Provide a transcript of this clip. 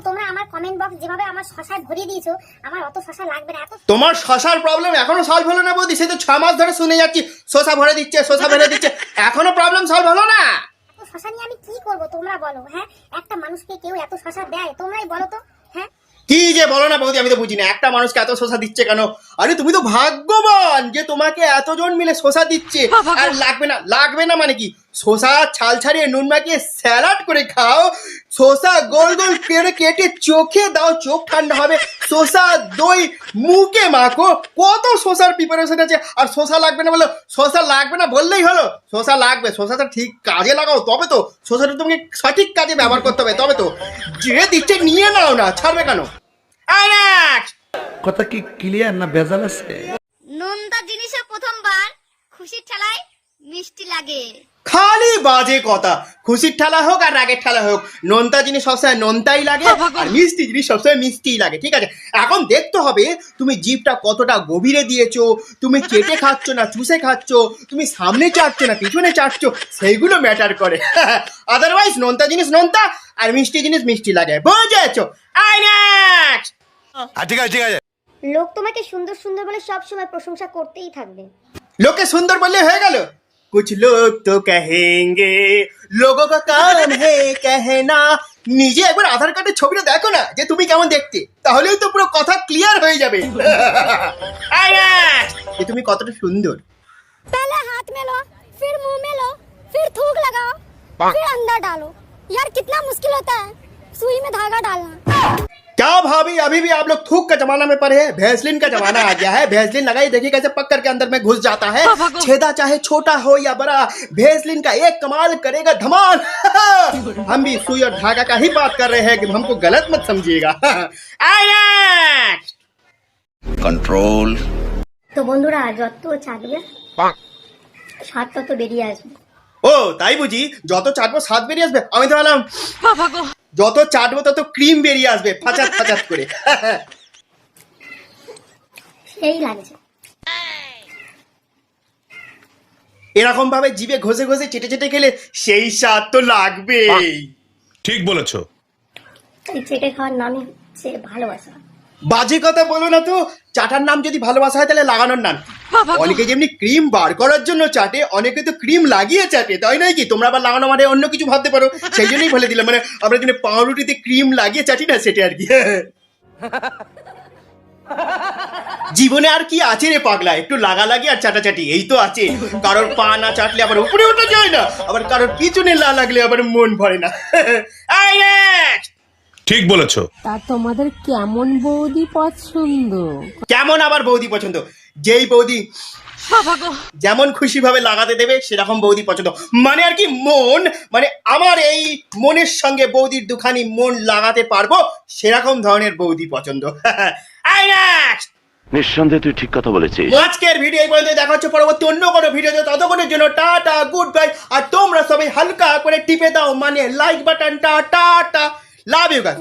তোমরা আমার comment box যেভাবে আমার শশায় ভরিয়ে দিয়েছ আমার অত শশা লাগবে না। এত তোমার শশার প্রবলেম এখনও সলভ হলো না বৌদি সে তো ছ মাস ধরে শুনে যাচ্ছি শশা ভরে দিচ্ছে শশা ভরে দিচ্ছে এখনও প্রবলেম সলভ হলো না? শশা নিয়ে আমি কি করব তোমরা বলো হ্যাঁ? একটা মানুষকে কেউ এত শশা দেয় তোমরাই বলো তো হ্যাঁ? কি যে বলো না বৌদি আমি তো বুঝি না একটা মানুষকে এত শোষা দিচ্ছে কেন? আরে তুমি তো ভাগ্যবান যে তোমাকে এতজন মিলে শোষা দিচ্ছে। আর লাগবে না লাগবে না মানে কি? শোষা ছাল ছাড়িয়ে নুন মাখিয়ে স্যালাড করে খাও। শোষা গোল গোল কেটে কেটে চোখে দাও চোখ ঠান্ডা হবে। শোষা দই মুখে মাখো। কত শোষার প্রিপারেশন আছে? আর শোষা লাগবে না বলো শোষা লাগবে না বললেই হলো। শোষা লাগবে শোষাটা ঠিক কাজে লাগাও তবে তো শোষাটা তোমাকে সঠিক কাজে ব্যবহার করতে হবে তবে তো। যে দিচ্ছে নিয়ে নাও না ছাড়বে কেন? কথা কি ক্লিয়ার না ভেজাল আছে? নোনতা জিনিসে প্রথমবার খুশির ঠেলায় মিষ্টি লাগে। খালি বাজে কথা। খুশির ঠেলা হোক আর রাগের ঠেলা হোক নোনতা জিনিস সবসময় নোনতাই লাগে আর মিষ্টি জিনিস সবসময় মিষ্টিই লাগে ঠিক আছে? এখন দেখতে হবে তুমি জিভটা কতটা গভীরে দিয়েছ তুমি কেটে খাচ্ছ না চুষে খাচ্ছ তুমি সামনে চাটছো না পিছনে চাটছো সেইগুলো ম্যাটার করে। আদারওয়াইজ নোনতা জিনিস নোনতা আর মিষ্টি জিনিস মিষ্টি লাগে বুঝেছ? আই নেক্সট ঠিক আছে ঠিক আছে। লোক তোমাকে সুন্দর সুন্দর বলে সব সময় প্রশংসা করতেই থাকবে। লোকে সুন্দর বললে হয়ে গেল? कुछ लोग तो कहेंगे लोगों का काम है कहना নিজে একবার আধার কার্ডের ছবিটা দেখো না যে তুমি কেমন দেখতে তাহলেই তো পুরো কথা ক্লিয়ার হয়ে যাবে আয় next! যে তুমি কতটা সুন্দর पहले हाथ में लो फिर मुंह में लो फिर थूक लगाओ फिर अंदर डालो यार कितना मुश्किल होता है सुई में धागा डालना क्या भाभी अभी भी आप लोग थूक का जमाना में पड़े हैं भैसलिन का जमाना आ गया है भैसलिन लगाई देखिए कैसे पक्कर के अंदर में घुस जाता है छेदा चाहे छोटा हो या बड़ा भैसलिन का एक कमाल करेगा धमाल हम भी सुई और धागा का ही बात कर रहे हैं कि हमको गलत मत समझिएगा आय next! कंट्रोल তো বন্ধুরা যত চাটবে স্বাদ তত বেরিয়ে আসবে ও তাই বুঝি? যত চাটবো স্বাদ বেরিয়ে আসবে? আমি তো বললাম যত চাটবো তত ক্রিম বেরিয়ে আসবে। ফাচাত ফাচাত করে। সেই লাগছে। এরকম ভাবে জিভে ঘষে ঘষে চেটে চেটে খেলে সেই স্বাদ তো লাগবেই। ঠিক বলেছ। এই চেটে খাওয়ার নামই হচ্ছে ভালোবাসা। বাজে কথা বলো না তো। চাটার নাম যদি ভালোবাসা হয় তাহলে লাগানোর নাম। অনেকে যেমনি ক্রিম বার করার জন্য চাটে অনেকে তো ক্রিম লাগিয়ে চাটে তাই নয় কি? তোমরা আবার লাগানো মানে অন্য কিছু ভাবতে পারো। সেই জন্যই বলে দিলাম মানে আমরা যেন পাউরুটিতে ক্রিম লাগিয়ে চাটি না সেটা আর কি। জীবনে আর কি আছে রে পাগলা? একটু লাগালাগি আর চাটাচাটি এই তো আছে। কারোর পা না চাটলে আবার উপরে উঠে যায় না আবার কারোর পিছনে লা লাগলে আবার মন ভরে না। ঠিক বলেছ। তা তোমাদের কেমন বৌদি পছন্দ? কেমন আবার বৌদি পছন্দ? যেই বৌদি যেমন খুশি ভাবে লাগাতে দেবে সেরকম বৌদি পছন্দ। মানে আর কি মন মানে আমার এই মনের সঙ্গে বৌদির দুখানি মন লাগাতে পারব সেরকম ধরনের বৌদি পছন্দ! নিঃসন্দেহে তুই ঠিক কথা বলেছিস। আজকের ভিডিও এই পর্যন্ত দেখা হচ্ছে পরবর্তী অন্য কোনো ভিডিওতে। ততক্ষণের জন্য টাটা গুড বাই আর তোমরা সবাই হালকা করে টিপে দাও মানে লাইক বাটনটা টাটা লাভ ইউ গাইস